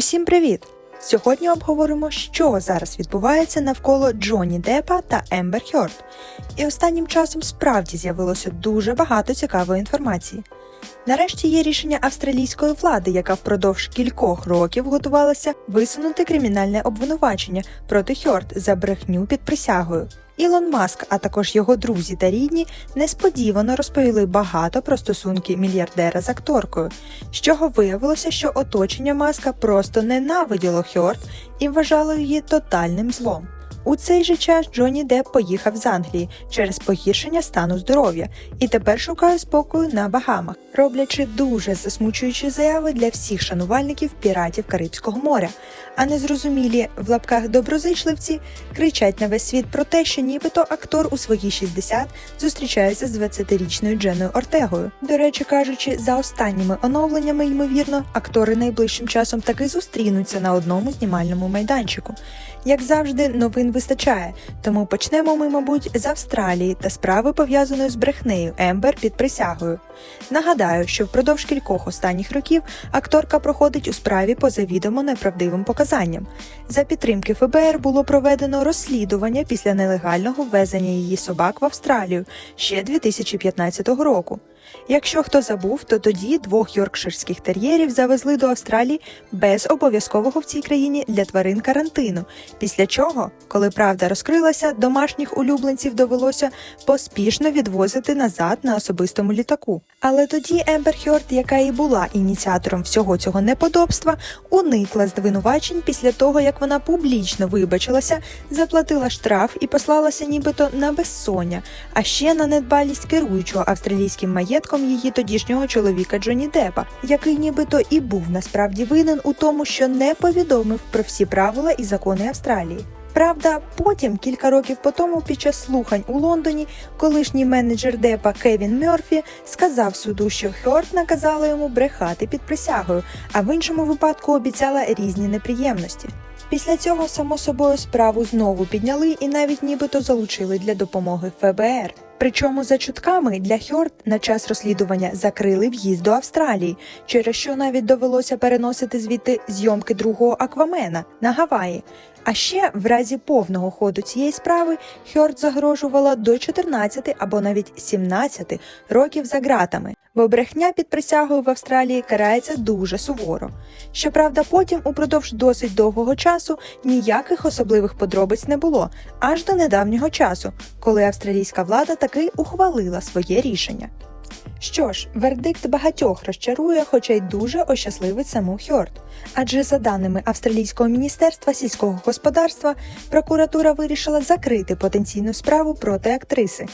Усім привіт! Сьогодні обговоримо, що зараз відбувається навколо Джонні Деппа та Ембер Хьорд. І останнім часом справді з'явилося дуже багато цікавої інформації. Нарешті є рішення австралійської влади, яка впродовж кількох років готувалася висунути кримінальне обвинувачення проти Хьорд за брехню під присягою. Ілон Маск, а також його друзі та рідні, несподівано розповіли багато про стосунки мільярдера з акторкою, з чого виявилося, що оточення Маска просто ненавиділо Хьорд і вважало її тотальним злом. У цей же час Джонні Депп поїхав з Англії через погіршення стану здоров'я і тепер шукає спокою на Багамах, роблячи дуже засмучуючі заяви для всіх шанувальників піратів Карибського моря. А незрозумілі в лапках доброзичливці кричать на весь світ про те, що нібито актор у свої 60 зустрічається з 20-річною Дженою Ортегою. До речі, кажучи, за останніми оновленнями, ймовірно, актори найближчим часом таки зустрінуться на одному знімальному майданчику. Як завжди, новин вистачає, тому почнемо ми, мабуть, з Австралії та справи пов'язаної з брехнею Ембер під присягою. Нагадаю, що впродовж кількох останніх років акторка проходить у справі по завідомо неправдивим показанням. За підтримки ФБР було проведено розслідування після нелегального ввезення її собак в Австралію ще 2015 року. Якщо хто забув, то тоді двох йоркширських тер'єрів завезли до Австралії без обов'язкового в цій країні для тварин карантину. Після чого, коли правда розкрилася, домашніх улюбленців довелося поспішно відвозити назад на особистому літаку. Але тоді Ембер Хьорд, яка і була ініціатором всього цього неподобства, уникла звинувачень після того, як вона публічно вибачилася, заплатила штраф і послалася нібито на безсоння, а ще на недбалість керуючого австралійським маєтком її тодішнього чоловіка Джонні Деппа, який нібито і був насправді винен у тому, що не повідомив про всі правила і закони Австралії. Правда, потім, кілька років по тому, під час слухань у Лондоні, колишній менеджер Депа Кевін Мерфі сказав суду, що Хьорд наказала йому брехати під присягою, а в іншому випадку обіцяла різні неприємності. Після цього, само собою, справу знову підняли і навіть нібито залучили для допомоги ФБР. Причому за чутками для Хьорд на час розслідування закрили в'їзд до Австралії, через що навіть довелося переносити звідти зйомки другого Аквамена на Гаваї. А ще в разі повного ходу цієї справи Хьорд загрожувала до 14 або навіть 17 років за ґратами, бо брехня під присягою в Австралії карається дуже суворо. Щоправда, потім упродовж досить довгого часу ніяких особливих подробиць не було, аж до недавнього часу, коли австралійська влада таки ухвалила своє рішення. Що ж, вердикт багатьох розчарує, хоча й дуже ощасливить саму Хьорд. Адже за даними Австралійського міністерства сільського господарства, прокуратура вирішила закрити потенційну справу проти актриси.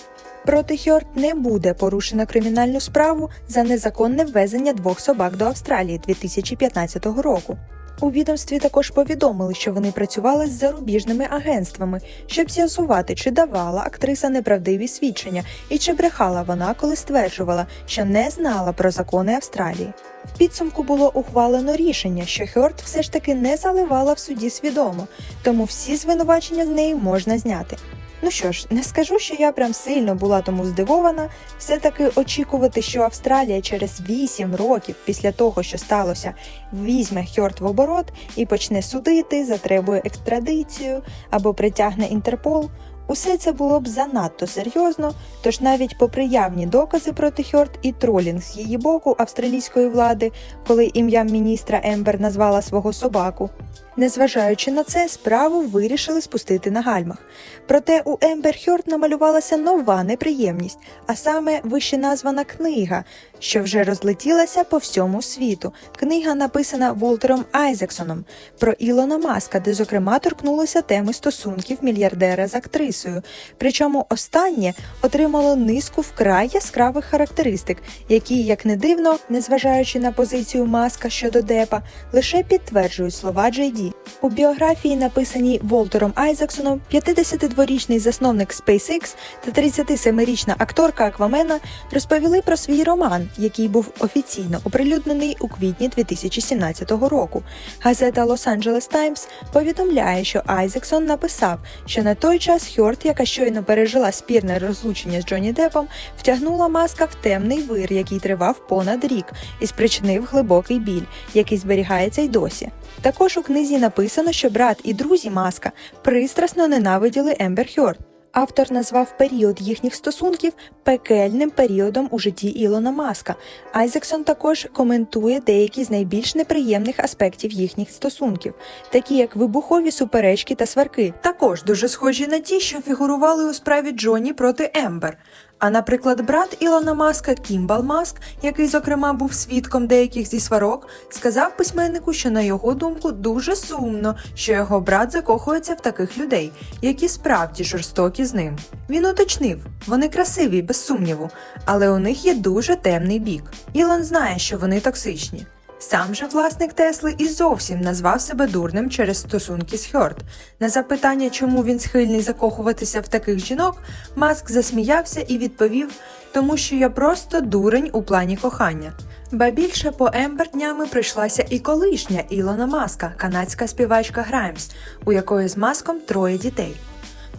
Проти Хьорд не буде порушено кримінальну справу за незаконне ввезення двох собак до Австралії 2015 року. У відомстві також повідомили, що вони працювали з зарубіжними агентствами, щоб з'ясувати, чи давала актриса неправдиві свідчення і чи брехала вона, коли стверджувала, що не знала про закони Австралії. В підсумку було ухвалено рішення, що Хьорд все ж таки не заливала в суді свідомо, тому всі звинувачення з неї можна зняти. Ну що ж, не скажу, що я прям сильно була тому здивована. Все-таки очікувати, що Австралія через 8 років після того, що сталося, візьме Хьорт в оборот і почне судити, затребує екстрадицію або притягне Інтерпол. Усе це було б занадто серйозно, тож навіть попри явні докази проти Хьорт і тролінг з її боку австралійської влади, коли ім'ям міністра Ембер назвала свого собаку. Незважаючи на це, справу вирішили спустити на гальмах. Проте у Ембер Хьорт намалювалася нова неприємність, а саме вище названа книга, що вже розлетілася по всьому світу. Книга написана Волтером Айзексоном про Ілона Маска, де, зокрема, торкнулися теми стосунків мільярдера з актрисою. Причому останнє отримало низку вкрай яскравих характеристик, які, як не дивно, незважаючи на позицію маска щодо Депа, лише підтверджують слова Джей JD. У біографії, написаній Волтером Айзексоном, 52-річний засновник SpaceX та 37-річна акторка Аквамена розповіли про свій роман, який був офіційно оприлюднений у квітні 2017 року. Газета Los Angeles Times повідомляє, що Айзексон написав, що на той час Хьорт, яка щойно пережила спірне розлучення з Джонні Деппом, втягнула маска в темний вир, який тривав понад рік, і спричинив глибокий біль, який зберігається й досі. Також у книзі написано, що брат і друзі маска пристрасно ненавиділи Ембер Хьорт. Автор назвав період їхніх стосунків пекельним періодом у житті Ілона Маска. Айзексон також коментує деякі з найбільш неприємних аспектів їхніх стосунків, такі як вибухові суперечки та сварки. Також дуже схожі на ті, що фігурували у справі Джонні проти Ембер. А, наприклад, брат Ілона Маска Кімбал Маск, який, зокрема, був свідком деяких зі сварок, сказав письменнику, що на його думку дуже сумно, що його брат закохується в таких людей, які справді жорстокі з ним. Він уточнив, вони красиві, без сумніву, але у них є дуже темний бік. Ілон знає, що вони токсичні. Сам же власник Тесли і зовсім назвав себе дурним через стосунки з Хьорд. На запитання, чому він схильний закохуватися в таких жінок, Маск засміявся і відповів: тому що я просто дурень у плані кохання. Ба більше по Ембер днями прийшлася і колишня Ілона Маска, канадська співачка Граймс, у якої з маском троє дітей.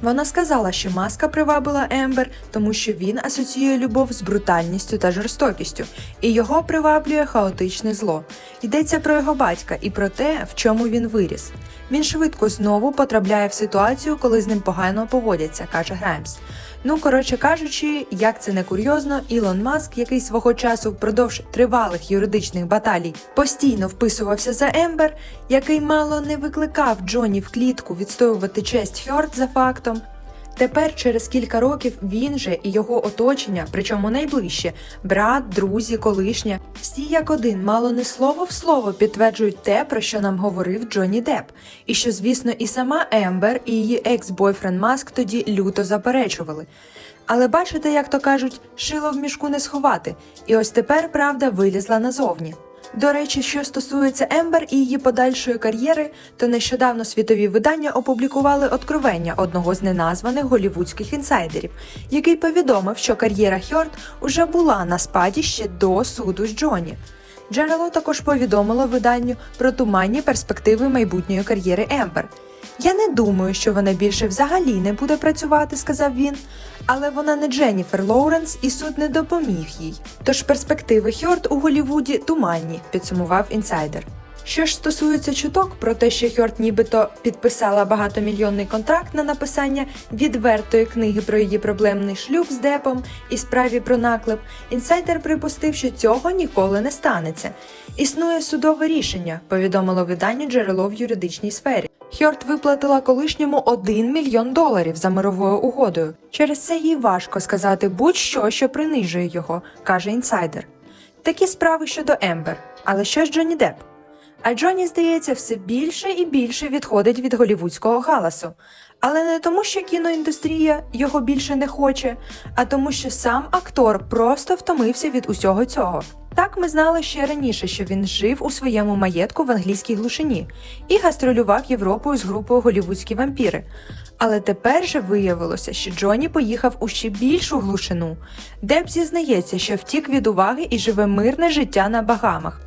Вона сказала, що маска привабила Ембер, тому що він асоціює любов з брутальністю та жорстокістю, і його приваблює хаотичне зло. Йдеться про його батька і про те, в чому він виріс. Він швидко знову потрапляє в ситуацію, коли з ним погано поводяться, каже Граймс. Ну, коротше кажучи, як це не курйозно, Ілон Маск, який свого часу впродовж тривалих юридичних баталій постійно вписувався за Ембер, який мало не викликав Джоні в клітку відстоювати честь Хьорд за фактом. Тепер, через кілька років, він же і його оточення, причому найближче, брат, друзі, колишня, всі як один, мало не слово в слово підтверджують те, про що нам говорив Джонні Депп, і що, звісно, і сама Ембер, і її екс-бойфренд Маск тоді люто заперечували. Але бачите, як то кажуть, шило в мішку не сховати, і ось тепер правда вилізла назовні. До речі, що стосується Ембер і її подальшої кар'єри, то нещодавно світові видання опублікували откровення одного з неназваних голівудських інсайдерів, який повідомив, що кар'єра Хьорд уже була на спаді ще до суду з Джоні. Джерело також повідомило виданню про туманні перспективи майбутньої кар'єри Ембер. Я не думаю, що вона більше взагалі не буде працювати, сказав він. Але вона не Дженніфер Лоуренс, і суд не допоміг їй. Тож перспективи Хьорд у Голівуді туманні, підсумував інсайдер. Що ж стосується чуток про те, що Хьорд нібито підписала багатомільйонний контракт на написання відвертої книги про її проблемний шлюб з Депом і справі про наклеп, інсайдер припустив, що цього ніколи не станеться. Існує судове рішення, повідомило видання джерело в юридичній сфері. Хьорд виплатила колишньому 1 мільйон доларів за мировою угодою. Через це їй важко сказати будь-що, що принижує його, каже інсайдер. Такі справи щодо Ембер. Але що ж Джонні Депп? А Джонні, здається, все більше і більше відходить від голівудського галасу. Але не тому, що кіноіндустрія його більше не хоче, а тому, що сам актор просто втомився від усього цього. Так ми знали ще раніше, що він жив у своєму маєтку в англійській глушині і гастролював Європою з групою голівудські вампіри. Але тепер же виявилося, що Джонні поїхав у ще більшу глушину. Деб зізнається, що втік від уваги і живе мирне життя на Багамах.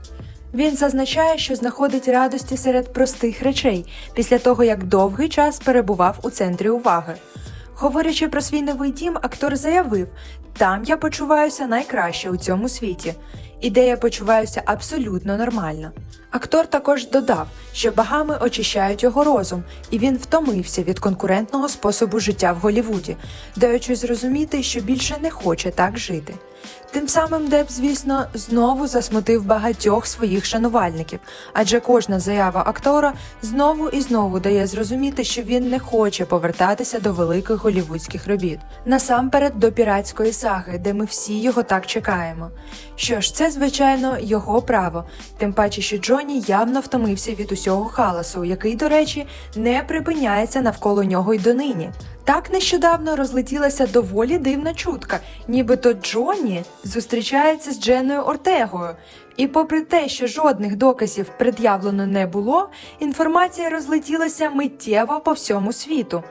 Він зазначає, що знаходить радості серед простих речей після того, як довгий час перебував у центрі уваги. Говорячи про свій новий дім, актор заявив: там я почуваюся найкраще у цьому світі, і де я почуваюся абсолютно нормально. Актор також додав, що багами очищають його розум, і він втомився від конкурентного способу життя в Голівуді, даючи зрозуміти, що більше не хоче так жити. Тим самим Деп, звісно, знову засмутив багатьох своїх шанувальників, адже кожна заява актора знову і знову дає зрозуміти, що він не хоче повертатися до великих голівудських робіт, насамперед до піратської саги, де ми всі його так чекаємо. Що ж, це звичайно його право, тим паче, що Джонні явно втомився від усього халасу, який, до речі, не припиняється навколо нього й донині. Так нещодавно розлетілася доволі дивна чутка, нібито Джонні зустрічається з Дженою Ортегою. І попри те, що жодних доказів пред'явлено не було, інформація розлетілася миттєво по всьому світу.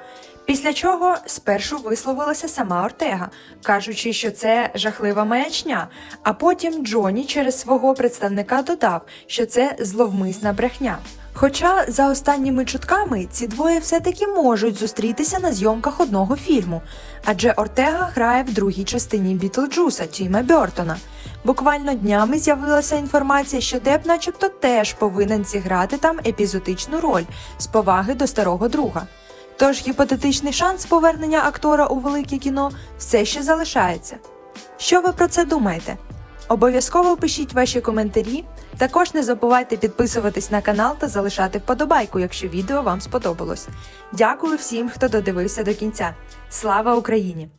Після чого спершу висловилася сама Ортега, кажучи, що це жахлива маячня. А потім Джоні через свого представника додав, що це зловмисна брехня. Хоча, за останніми чутками, ці двоє все-таки можуть зустрітися на зйомках одного фільму, адже Ортега грає в другій частині Бітлджуса Тіма Бертона. Буквально днями з'явилася інформація, що Деп, начебто, теж повинен зіграти там епізодичну роль з поваги до старого друга. Тож гіпотетичний шанс повернення актора у велике кіно все ще залишається. Що ви про це думаєте? Обов'язково пишіть ваші коментарі. Також не забувайте підписуватись на канал та залишати вподобайку, якщо відео вам сподобалось. Дякую всім, хто додивився до кінця. Слава Україні!